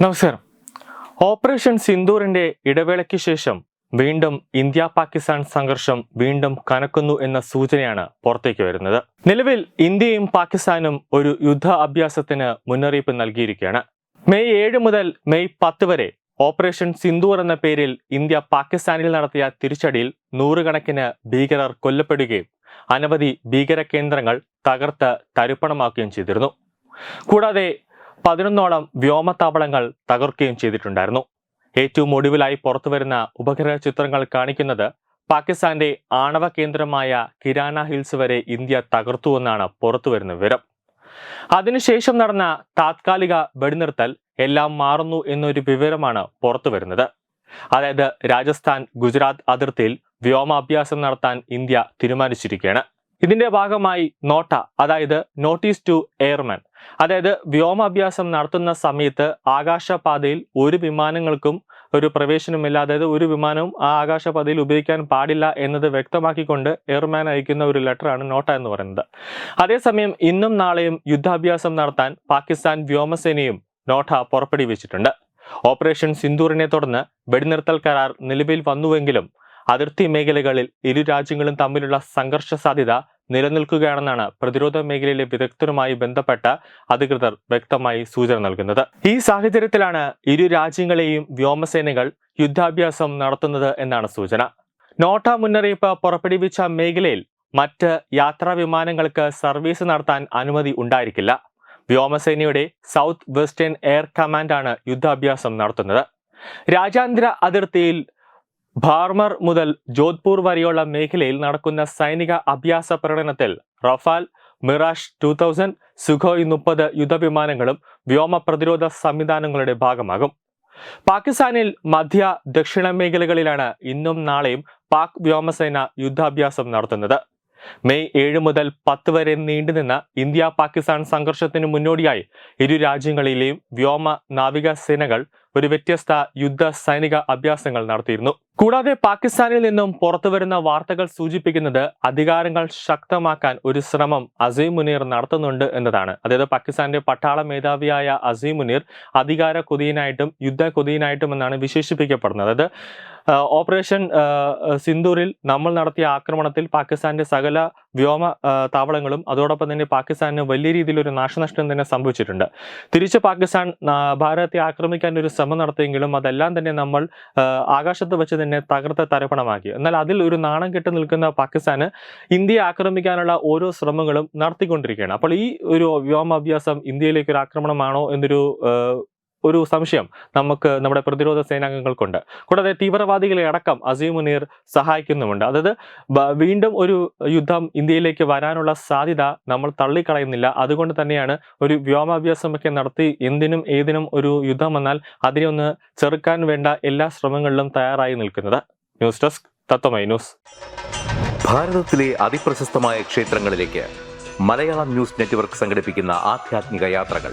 നമസ്കാരം. ഓപ്പറേഷൻ സിന്ദൂറിന്റെ ഇടവേളയ്ക്ക് ശേഷം വീണ്ടും ഇന്ത്യ പാകിസ്ഥാൻ സംഘർഷം വീണ്ടും കനക്കുന്നു എന്ന സൂചനയാണ് പുറത്തേക്ക് വരുന്നത്. നിലവിൽ ഇന്ത്യയും പാകിസ്ഥാനും ഒരു യുദ്ധ അഭ്യാസത്തിന് മുന്നറിയിപ്പ് നൽകിയിരിക്കുകയാണ്. മെയ് ഏഴ് മുതൽ മെയ് പത്ത് വരെ ഓപ്പറേഷൻ സിന്ദൂർ എന്ന പേരിൽ ഇന്ത്യ പാകിസ്ഥാനിൽ നടത്തിയ തിരിച്ചടിയിൽ നൂറുകണക്കിന് ഭീകരർ കൊല്ലപ്പെടുകയും അനവധി ഭീകര കേന്ദ്രങ്ങൾ തകർത്ത് തരിപ്പണമാക്കുകയും ചെയ്തിരുന്നു. കൂടാതെ പതിനൊന്നോളം വ്യോമത്താവളങ്ങൾ തകർക്കുകയും ചെയ്തിട്ടുണ്ടായിരുന്നു. ഏറ്റവും ഒടുവിലായി പുറത്തുവരുന്ന ഉപഗ്രഹ ചിത്രങ്ങൾ കാണിക്കുന്നത് പാകിസ്ഥാന്റെ ആണവ കേന്ദ്രമായ കിരാന ഹിൽസ് വരെ ഇന്ത്യ തകർത്തുവെന്നാണ് പുറത്തുവരുന്ന വിവരം. അതിനുശേഷം നടന്ന താത്കാലിക വെടിനിർത്തൽ എല്ലാം മാറുന്നു എന്നൊരു വിവരമാണ് പുറത്തു വരുന്നത് അതായത് രാജസ്ഥാൻ ഗുജറാത്ത് അതിർത്തിയിൽ വ്യോമാഭ്യാസം നടത്താൻ ഇന്ത്യ തീരുമാനിച്ചിരിക്കുകയാണ്. ഇതിന്റെ ഭാഗമായി നോട്ട അതായത് നോട്ടീസ് ടു എയർമാൻ. അതായത് വ്യോമാഭ്യാസം നടത്തുന്ന സമയത്ത് ആകാശപാതയിൽ ഒരു വിമാനങ്ങൾക്കും ഒരു പ്രവേശനമില്ല അതായത് ഒരു വിമാനവും ആ ആകാശപാതയിൽ ഉപയോഗിക്കാൻ പാടില്ല എന്നത് വ്യക്തമാക്കിക്കൊണ്ട് എയർമാൻ അയക്കുന്ന ഒരു ലെറ്ററാണ് നോട്ട എന്ന് പറയുന്നത്. അതേസമയം ഇന്നും നാളെയും യുദ്ധാഭ്യാസം നടത്താൻ പാകിസ്ഥാൻ വ്യോമസേനയും നോട്ട പുറപ്പെടുവിച്ചിട്ടുണ്ട്. ഓപ്പറേഷൻ സിന്ദൂറിനെ തുടർന്ന് വെടിനിർത്തൽ കരാർ നിലവിൽ വന്നുവെങ്കിലും അതിർത്തി മേഖലകളിൽ ഇരു രാജ്യങ്ങളും തമ്മിലുള്ള സംഘർഷ സാധ്യത നിലനിൽക്കുകയാണെന്നാണ് പ്രതിരോധ മേഖലയിലെ വിദഗ്ധരുമായി ബന്ധപ്പെട്ട അധികൃതർ വ്യക്തമായി സൂചന നൽകുന്നത്. ഈ സാഹചര്യത്തിലാണ് ഇരു രാജ്യങ്ങളെയും വ്യോമസേനകൾ യുദ്ധാഭ്യാസം നടത്തുന്നത് എന്നാണ് സൂചന. നോട്ട മുന്നറിയിപ്പ് പുറപ്പെടുവിച്ച മേഖലയിൽ മറ്റ് യാത്രാ വിമാനങ്ങൾക്ക് സർവീസ് നടത്താൻ അനുമതി ഉണ്ടായിരിക്കില്ല. വ്യോമസേനയുടെ സൗത്ത് വെസ്റ്റേൺ എയർ കമാൻഡാണ് യുദ്ധാഭ്യാസം നടത്തുന്നത്. രാജ്യാന്തര അതിർത്തിയിൽ ബാർമർ മുതൽ ജോധ്പൂർ വരെയുള്ള മേഖലയിൽ നടക്കുന്ന സൈനിക അഭ്യാസ പ്രകടനത്തിൽ Rafale Mirage two thousand Sukhoi മുപ്പത് യുദ്ധവിമാനങ്ങളും വ്യോമ പ്രതിരോധ സംവിധാനങ്ങളുടെ ഭാഗമാകും. പാകിസ്ഥാനിൽ മധ്യ ദക്ഷിണ മേഖലകളിലാണ് ഇന്നും നാളെയും പാക് വ്യോമസേന യുദ്ധാഭ്യാസം നടത്തുന്നത്. മെയ് ഏഴ് മുതൽ പത്ത് വരെ നീണ്ടുനിന്ന ഇന്ത്യ പാകിസ്ഥാൻ സംഘർഷത്തിന് മുന്നോടിയായി ഇരു രാജ്യങ്ങളിലെയും വ്യോമ നാവിക സേനകൾ ഒരു വ്യത്യസ്ത യുദ്ധ സൈനിക അഭ്യാസങ്ങൾ നടത്തിയിരുന്നു. കൂടാതെ പാകിസ്ഥാനിൽ നിന്നും പുറത്തു വരുന്ന വാർത്തകൾ സൂചിപ്പിക്കുന്നത് അധികാരങ്ങൾ ശക്തമാക്കാൻ ഒരു ശ്രമം അസീം മുനീർ നടത്തുന്നുണ്ട് എന്നതാണ്. അതായത് പാകിസ്ഥാന്റെ പട്ടാള മേധാവിയായ അസീം മുനീർ അധികാര കൊതിയനായിട്ടും യുദ്ധ കൊതിയനായിട്ടും എന്നാണ് വിശേഷിപ്പിക്കപ്പെടുന്നത്. അതായത് ഓപ്പറേഷൻ സിന്ദൂറിൽ നമ്മൾ നടത്തിയ ആക്രമണത്തിൽ പാകിസ്ഥാന്റെ സകല വ്യോമ താവളങ്ങളും അതോടൊപ്പം തന്നെ പാകിസ്ഥാന് വലിയ രീതിയിലൊരു നാശനഷ്ടം തന്നെ സംഭവിച്ചിട്ടുണ്ട്. തിരിച്ച് പാകിസ്ഥാൻ ഭാരതത്തെ ആക്രമിക്കാൻ ഒരു ശ്രമം നടത്തിയെങ്കിലും അതെല്ലാം തന്നെ നമ്മൾ ആകാശത്ത് വെച്ച് തന്നെ തകർത്ത് തരപ്പണമാക്കി. എന്നാൽ അതിൽ ഒരു നാണം കെട്ട് നിൽക്കുന്ന പാകിസ്ഥാന് ഇന്ത്യയെ ആക്രമിക്കാനുള്ള ഓരോ ശ്രമങ്ങളും നടത്തിക്കൊണ്ടിരിക്കുകയാണ്. അപ്പോൾ ഈ ഒരു വ്യോമാഭ്യാസം ഇന്ത്യയിലേക്ക് ഒരു ആക്രമണമാണോ എന്നൊരു ഒരു സംശയം നമുക്ക് നമ്മുടെ പ്രതിരോധ സേനാംഗങ്ങൾക്കുണ്ട്. കൂടാതെ തീവ്രവാദികളെ അടക്കം അസീമുനീർ സഹായിക്കുന്നുമുണ്ട്. അതായത് വീണ്ടും ഒരു യുദ്ധം ഇന്ത്യയിലേക്ക് വരാനുള്ള സാധ്യത നമ്മൾ തള്ളിക്കളയുന്നില്ല. അതുകൊണ്ട് തന്നെയാണ് ഒരു വ്യോമാഭ്യാസമൊക്കെ നടത്തി എന്തിനും ഏതിനും ഒരു യുദ്ധം വന്നാൽ അതിനെ ഒന്ന് ചെറുക്കാൻ വേണ്ട എല്ലാ ശ്രമങ്ങളിലും തയ്യാറായി നിൽക്കുന്നത്. News desk Tatwamayi news. ഭാരതത്തിലെ അതിപ്രശസ്തമായ ക്ഷേത്രങ്ങളിലേക്ക് മലയാളം ന്യൂസ് നെറ്റ്വർക്ക് സംഘടിപ്പിക്കുന്ന ആധ്യാത്മിക യാത്രകൾ.